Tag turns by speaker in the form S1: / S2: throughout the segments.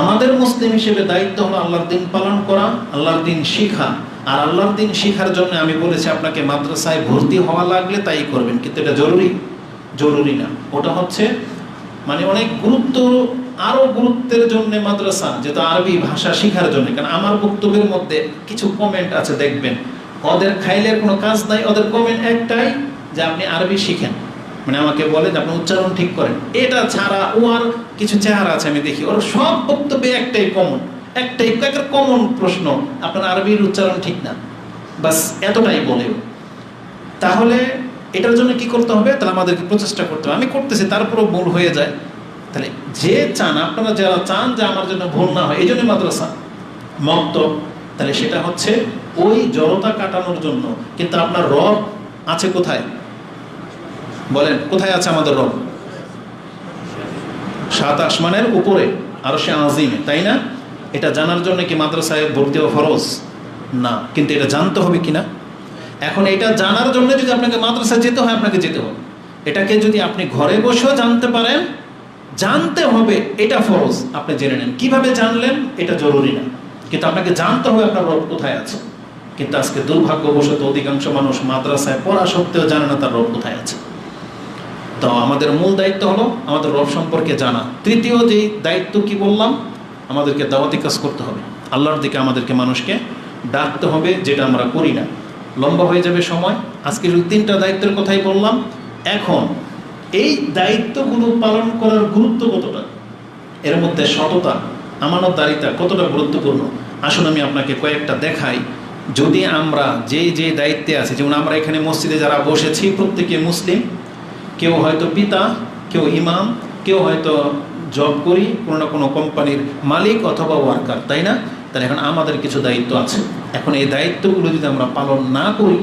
S1: আমাদের মুসলিম হিসেবে দায়িত্ব হলো আল্লাহর দিন পালন করা, আল্লাহর দিন শিখা। আর আল্লাহর দিন শিখার জন্য আমি বলেছি, আপনাকে মাদ্রাসায় ভর্তি হওয়া লাগলে তাই করবেন, কিন্তু এটা জরুরি। জরুরি না। ওটা হচ্ছে মানে অনেক গুরুত্ব, আরও গুরুত্বের জন্য মাদ্রাসা যেটা আরবি ভাষা শিখার জন্য। কারণ আমার বক্তব্যের মধ্যে কিছু কমেন্ট আছে, দেখবেন। ওদের খাইলে কোনো কাজ নাই, ওদের কমেন্ট একটাই যে আপনি আরবি শিখেন। মানে আমাকে বলে যে আপনি উচ্চারণ ঠিক করেন। এটা ছাড়া ও আর কিছু চেহারা আছে, আমি দেখি। ওর সব বক্তব্যে একটাই কমন একটাই একটা কমন প্রশ্ন, আপনার আরবির উচ্চারণ ঠিক না। বাস, এতটাই বলে তাহলে এটার জন্য কি করতে হবে? তাহলে আমাদেরকে প্রচেষ্টা করতে হবে। আমি করতেছি, তারপরও ভুল হয়ে যায়। তাহলে যে চান, আপনারা যারা চান যে আমার জন্য ভুল না হয় এই জন্য মাদ্রাসা। মক্ত। তাহলে সেটা হচ্ছে ওই জড়তা কাটানোর জন্য। কিন্তু আপনার রব আছে কোথায়? বলেন, কোথায় আছে আমাদের রব? সাত আসমানের উপরে আরও সে আজিমে, তাই না? এটা জানার জন্য কি মাদ্রাসায় ভর্তি হওয়া ফরজ? না, কিন্তু এটা জানতে হবে কিনা? এখন এটা জানার জন্য যদি আপনাকে মাদ্রাসায় যেতে হয়, আপনাকে যেতে হবে। এটাকে যদি আপনি ঘরে বসেও জানতে পারেন, জানতে হবে এটা ফরজ। আপনি জেনে নেন। কীভাবে জানলেন? এটা জরুরি না। কিন্তু আপনাকে জানতে হবে আপনার রব কোথায় আছে। কিন্তু আজকে দুর্ভাগ্যবশত অধিকাংশ মানুষ মাদ্রাসায় পড়া সত্ত্বেও জানে না তার রব কোথায় আছে। তো আমাদের মূল দায়িত্ব হলো আমাদের রব সম্পর্কে জানা। তৃতীয় যে দায়িত্ব কি বললাম? আমাদেরকে দাওয়াতি কাজ করতে হবে। আল্লাহর দিকে আমাদেরকে মানুষকে ডাকতে হবে, যেটা আমরা করি না। লম্বা হয়ে যাবে সময়। আজকে শুধু তিনটা দায়িত্বের কথাই বললাম। এখন, এই দায়িত্বগুলো পালন করার গুরুত্ব কতটা? এর মধ্যে সততা, আমানতদারিতা কতটা গুরুত্বপূর্ণ? আসুন আমি আপনাকে কয়েকটা দেখাই। যদি আমরা যে যে দায়িত্বে আছি, যেমন আমরা এখানে মসজিদে যারা বসেছি, প্রত্যেকে মুসলিম কেউ হয়তো পিতা, কেউ ইমাম, কেউ হয়তো জব করি, কোনো না কোনো কোম্পানির মালিক অথবা ওয়ার্কার তাই না? তাহলে এখন আমাদের কিছু দায়িত্ব আছে। এখন এই দায়িত্বগুলো যদি আমরা পালন না করি,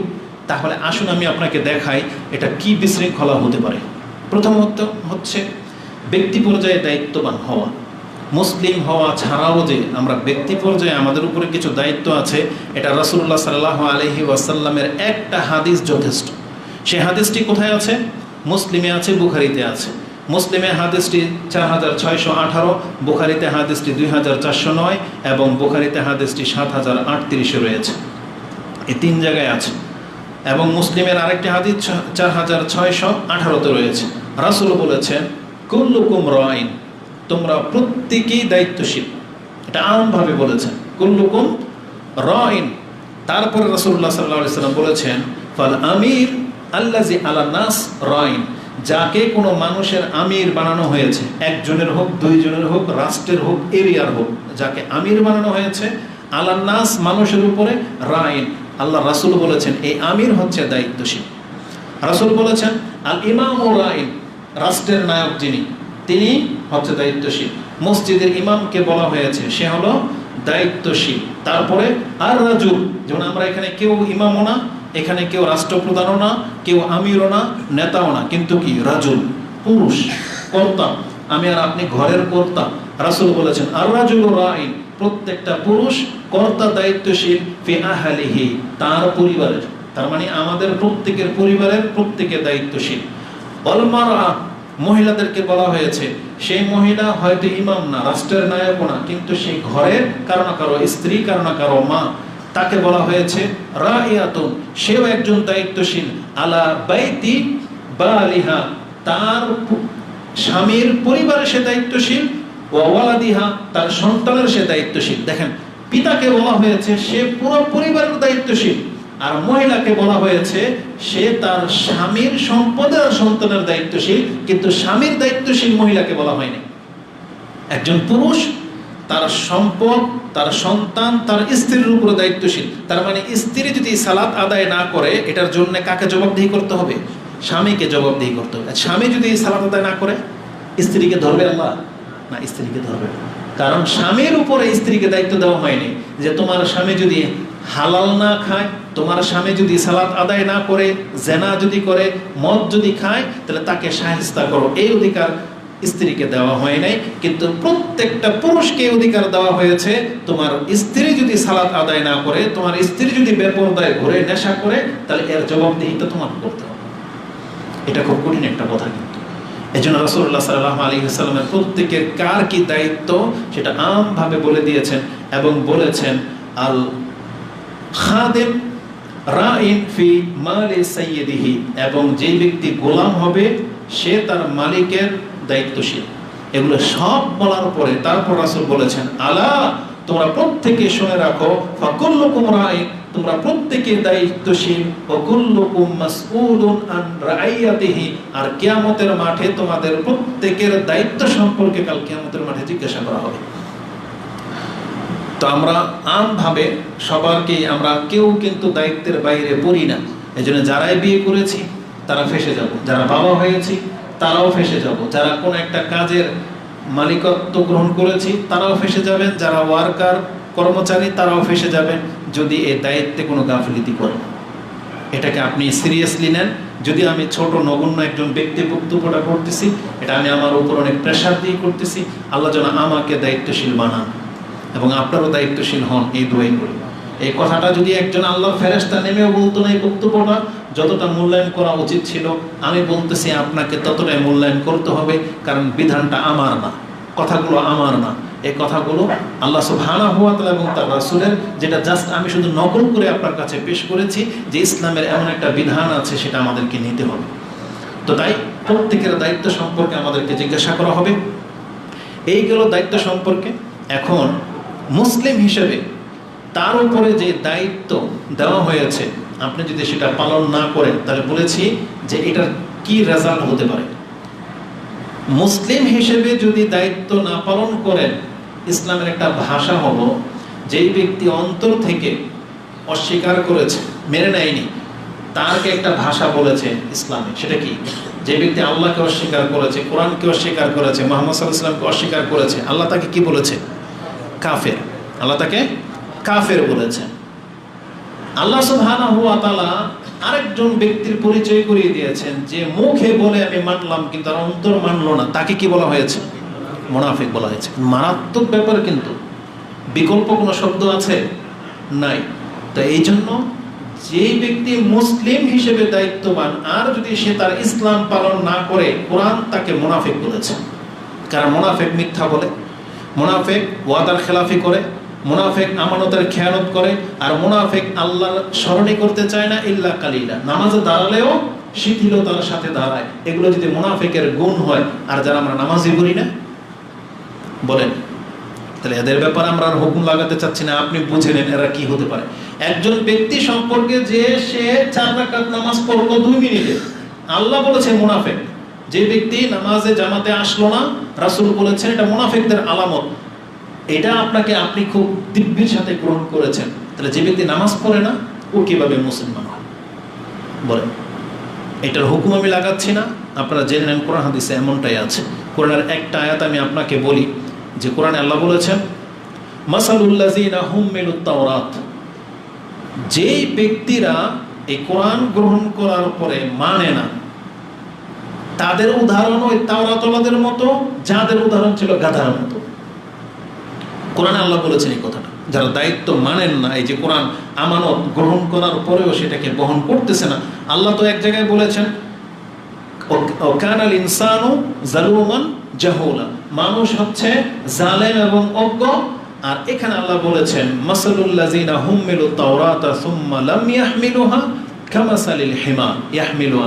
S1: তাহলে আসুন আমি আপনাকে দেখাই এটা কি বিশৃঙ্খলা হতে পারে। প্রথমত হচ্ছে ব্যক্তি পর্যায়ে দায়িত্ববান হওয়া। মুসলিম হওয়া ছাড়াও যে আমরা ব্যক্তি পর্যায়ে আমাদের উপরে কিছু দায়িত্ব আছে, এটা রাসুল্লাহ সাল্লাহ আলহি ওয়াসাল্লামের একটা হাদিস যথেষ্ট। সে হাদিসটি কোথায় আছে? মুসলিমে আছে, বুখারিতে আছে। মুসলিমে হাদিসটি চার হাজার ছয়শো আঠারো, বুখারিতে হাদিসটি দুই হাজার চারশো নয় এবং বুখারিতে হাদিসটি সাত হাজার আটত্রিশে রয়েছে। এই তিন জায়গায় আছে। এবং মুসলিমের আরেকটি হাদিস চার হাজার ছয়শো আঠারোতে রয়েছে। রাসুল বলেছেন, কুল্লুকুম রয়ন তোমরা প্রত্যেকেই দায়িত্বশীল। এটা আমভাবে বলেছেন। কুল্লুকুম রয়ন তারপরে রসুল্লাহ সাল্লাহ সাল্লাম বলেছেন, ফল আমির আল্লাজি আলা নাস রয়ন যাকে কোনো মানুষের আমির বানানো হয়েছে। একজনের হোক, দুইজনের হোক, রাষ্ট্রের হোক, এরিয়ার হোক, যাকে আমির বানানো হয়েছে আল্লাহ নাস মানুষের উপরে রায়ন আল্লাহ রাসুল বলেছেন, এই আমির হচ্ছে দায়িত্বশীল। রাসুল বলেছেন, আল ইমাম ও রাইন, রাষ্ট্রের নায়ক যিনি, তিনি হচ্ছে দায়িত্বশীল। মসজিদের ইমামকে বলা হয়েছে, সে হলো দায়িত্বশীল। তারপরে আর রাজুল, যেমন আমরা এখানে কেউ ইমামও না এখানে কেউ রাষ্ট্রপ্রধানও না, কেউ আমিরও না, নেতাও না, কিন্তু কি? রাজুল, পুরুষ, কর্তা। আমি আর আপনি ঘরের কর্তা। রাসুল বলেছেন আর রাজুল রাইন প্রত্যেকটা পুরুষ কর্তা দায়িত্বশীল তার পরিবারের। তার মানে আমাদের প্রত্যেকের পরিবারের প্রত্যেকে দায়িত্বশীল। অলমারা মহিলাদেরকে বলা হয়েছে, সেই মহিলা হয়তো ইমাম না, রাষ্ট্রের নায়ক না, কিন্তু সেই ঘরের, কারও না কারও স্ত্রী, কারও না কারও মা। তাকে বলা হয়েছে, রাইয়াতুন, সেও একজন দায়িত্বশীল, আলা বাইতি বালিহা, তার স্বামীর পরিবারে সে দায়িত্বশীল ওয়ালাদিহা, তার সন্তানের সে দায়িত্বশীল। দেখেন, পিতাকে বলা হয়েছে, সে পুরো পরিবারের দায়িত্বশীল। আর মহিলাকে বলা হয়েছে, সে তার স্বামীর সম্পদের আর সন্তানের দায়িত্বশীল। কিন্তু স্বামীর দায়িত্বশীল মহিলাকে বলা হয়নি। একজন পুরুষ তার সম্পদ, তার সন্তান, তার স্ত্রীর উপরে দায়িত্বশীল। তার মানে স্ত্রী যদি সালাত আদায় না করে, এটার জন্য কাকে জবাবদিহি করতে হবে? স্বামীকে জবাবদিহি করতে হবে। স্বামী যদি সালাত আদায় না করে, স্ত্রীকে ধরবে আল্লাহ? না, স্ত্রীকে ধরবে। কারণ স্বামীর উপরে স্ত্রীকে দায়িত্ব দেওয়া হয়নি যে তোমার স্বামী যদি হালাল না খায়, তোমার স্বামী যদি সালাত আদায় না করে, জেনা যদি করে, মদ যদি খায়, তাহলে তাকে সাহিস্তা করো। এই অধিকার স্ত্রীকে দেওয়া হয় নাই, কিন্তু প্রত্যেকটা পুরুষকে অধিকার দেওয়া হয়েছে, তোমার স্ত্রী যদি সালাত আদায় না করে, তোমার স্ত্রী যদি বেপরদায় ঘুরে নেশা করে, তাহলে এর জবাবদিহিতা তোমাকে করতে হবে। এটা খুব কঠিন একটা কথা কিন্তু। এই জন্য রসুল্লাহ সাল্লাহ আলী সাল্লামের প্রত্যেকের কার কি দায়িত্ব, সেটা আমভাবে বলে দিয়েছেন এবং বলেছেন, আল খাদেম এবং যে ব্যক্তি গোলাম হবে, সে তার মালিকের দায়িত্বশীল। এগুলো সব বলার পরে তারপর রাসূল বলেছেন, আলা, তোমরা প্রত্যেকে শুনে রাখো, ফাকুল্লুকুম তোমরা প্রত্যেকে দায়িত্বশীল ও কুল্লুকুম মাসউলুন আন রাইয়াতিহি, আর মাঠে তোমাদের প্রত্যেকের দায়িত্ব সম্পর্কে কাল মাঠে জিজ্ঞাসা করা হবে। তো আমরা আমভাবে আমরা কেউ কিন্তু দায়িত্বের বাইরে পড়ি না। এই জন্য যারাই বিয়ে করেছি, তারা ফেসে যাব। যারা বাবা হয়েছি তারাও ফেসে যাব। যারা কোনো একটা কাজের মালিকত্ব গ্রহণ করেছি, তারাও ফেসে যাবেন যারা ওয়ার্কার, কর্মচারী, তারাও ফেসে যাবেন যদি এই দায়িত্বে কোনো গাফিলিতি করেন এটাকে আপনি সিরিয়াসলি নেন। যদি আমি ছোট, নগণ্য একজন ব্যক্তি বক্তব্যটা করতেছি এটা আমি আমার উপর অনেক প্রেশার দিয়ে করতেছি, আল্লাহ যেন আমাকে দায়িত্বশীল বানান এবং আপনারও দায়িত্বশীল হন এই দোয়াই করি। এই কথাটা যদি একজন আল্লাহ ফেরেস্তা নেমেও বলতো না এই বক্তব্যটা যতটা মূল্যায়ন করা উচিত ছিল, আমি বলতেছি আপনাকে ততটাই মূল্যায়ন করতে হবে, কারণ বিধানটা আমার না। কথাগুলো আমার না। এই কথাগুলো আল্লাহ সুবহানা হুয়া তাআলা এবং তার রাসুলের, যেটা জাস্ট আমি শুধু নকল করে আপনার কাছে পেশ করেছি, যে ইসলামের এমন একটা বিধান আছে, সেটা আমাদেরকে নিতে হবে। তো তাই প্রত্যেকের দায়িত্ব সম্পর্কে আমাদেরকে জিজ্ঞাসা করা হবে। এই গেল দায়িত্ব সম্পর্কে। এখন মুসলিম হিসেবে তার উপরে যে দায়িত্ব দেওয়া হয়েছে আপনি যদি সেটা পালন না করেন, তাহলে বলেছি যে এটার কি রেজাল্ট হতে পারে। মুসলিম হিসেবে যদি দায়িত্ব না পালন করেন, ইসলামের একটা ভাষা হলো, যেই ব্যক্তি অন্তর থেকে অস্বীকার করেছে, মেনে নেয়নি, তারকে একটা ভাষা বলেছে ইসলামে, সেটা কি? যে ব্যক্তি আল্লাহকে অস্বীকার করেছে, কোরআনকে অস্বীকার করেছে, মোহাম্মদ সাল্লাহ ইসলামকে অস্বীকার করেছে, আল্লাহ তাকে কি বলেছে? কাফের। আল্লাহ তাকে কাফের বলেছেন আল্লাহ সুবহানাহু ওয়া তাআলা আরেকজন ব্যক্তির পরিচয় করিয়ে দিয়েছেন, যে মুখে বলে আমি মানলাম কিন্তু আর অন্তর মানলো না। তাকে কি বলা হয়েছে? মোনাফিক বলা হয়েছে। মারাত্মক ব্যাপার কিন্তু। বিকল্প কোনো শব্দ আছে? নাই। তো এই জন্য যেই ব্যক্তি মুসলিম হিসেবে দায়িত্ববান, আর যদি সে তার ইসলাম পালন না করে, কোরআন তাকে মোনাফিক বলেছে। কারণ মোনাফেক মিথ্যা বলে? মোনাফেক ওয়াদার খেলাফি করে মোনাফেক আমানতের খেয়ানত করে, আর মোনাফেক আল্লাহর স্মরণই করতে চায় না ইল্লা কালিলা। নামাজে দাঁড়ালেও শিথিলতার সাথে দাঁড়ায়। এগুলো যদি মোনাফেকের গুণ হয়, আর যারা আমরা নামাজই করি না, বলেন। তাহলে এদের ব্যাপারে আমরা আর হুকুম লাগাতে চাচ্ছি না, আপনি বুঝে নেন এরা কি হতে পারে। একজন ব্যক্তি সম্পর্কে যে সে চার রাকাত নামাজ পড়ল দুই মিনিটে, আল্লাহ বলেছে মুনাফেক। যে ব্যক্তি নামাজে জামাতে আসলো না, রাসূল বলেছেন এটা মুনাফিকদের আলামত। এটা আপনাকে আপনি খুব দিব্যের সাথে গ্রহণ করেছেন। তাহলে যে ব্যক্তি নামাজ পড়ে না, ও কীভাবে মুসলমান হয় বলেন। এটার হুকুম আমি লাগাচ্ছি না। আপনারা জেনে নেন, কোরআন হাদিসে এমনটাই আছে। কোরআনের একটা আয়াত আমি আপনাকে বলি, যে কোরআনে আল্লাহ বলেছেন তাওরাত। যেই ব্যক্তিরা এই কোরআন গ্রহণ করার পরে মানে না, তাদের উদাহরণ ওই তাওরাতলাদের মতো, যাদের উদাহরণ ছিল গাধার মতো। কোরআন আল্লাহ বলেছেন এই কথাটা। যারা দায়িত্ব মানেন না, এই যে কোরআন আমানত গ্রহণ করার পরেও সেটাকে বহন করতেছে না। আল্লাহ তো এক জায়গায় বলেছেন কানাল ইনসানু জালুমান জাহুলা। মানুষ হচ্ছে জালেম এবং অজ্ঞ। আর এখানে আল্লাহ বলেছেন, মাসালুল্লাযিনা হুম্মিলু তাওরাতা সুম্মা লাম ইয়াহমিলুহা কামাসালিল হিমার ইয়াহমিলু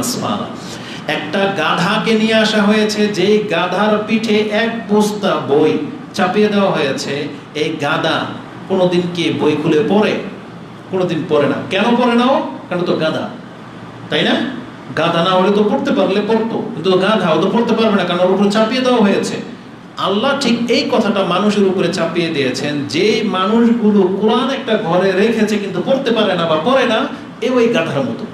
S1: একটা গাধাকে নিয়ে আসা হয়েছে যে গাধার পিঠে এক বস্তা বই চাপিয়ে দেওয়া হয়েছে। এই গাধা কোনোদিন কি বই খুলে পড়ে? কোনোদিন পড়ে না। কেন পড়ে নাও কেন তো গাধা তাই না? গাধা না হলে তো পড়তে পারলে পড়তো। কিন্তু গাধা ও তো পড়তে পারবে না, কারণ ওর উপরে চাপিয়ে দেওয়া হয়েছে। আল্লাহ ঠিক এই কথাটা মানুষের উপরে চাপিয়ে দিয়েছেন যে মানুষগুলো কোরআন একটা ঘরে রেখেছে কিন্তু পড়তে পারে না বা পড়ে না, এ ওই গাধার মতো।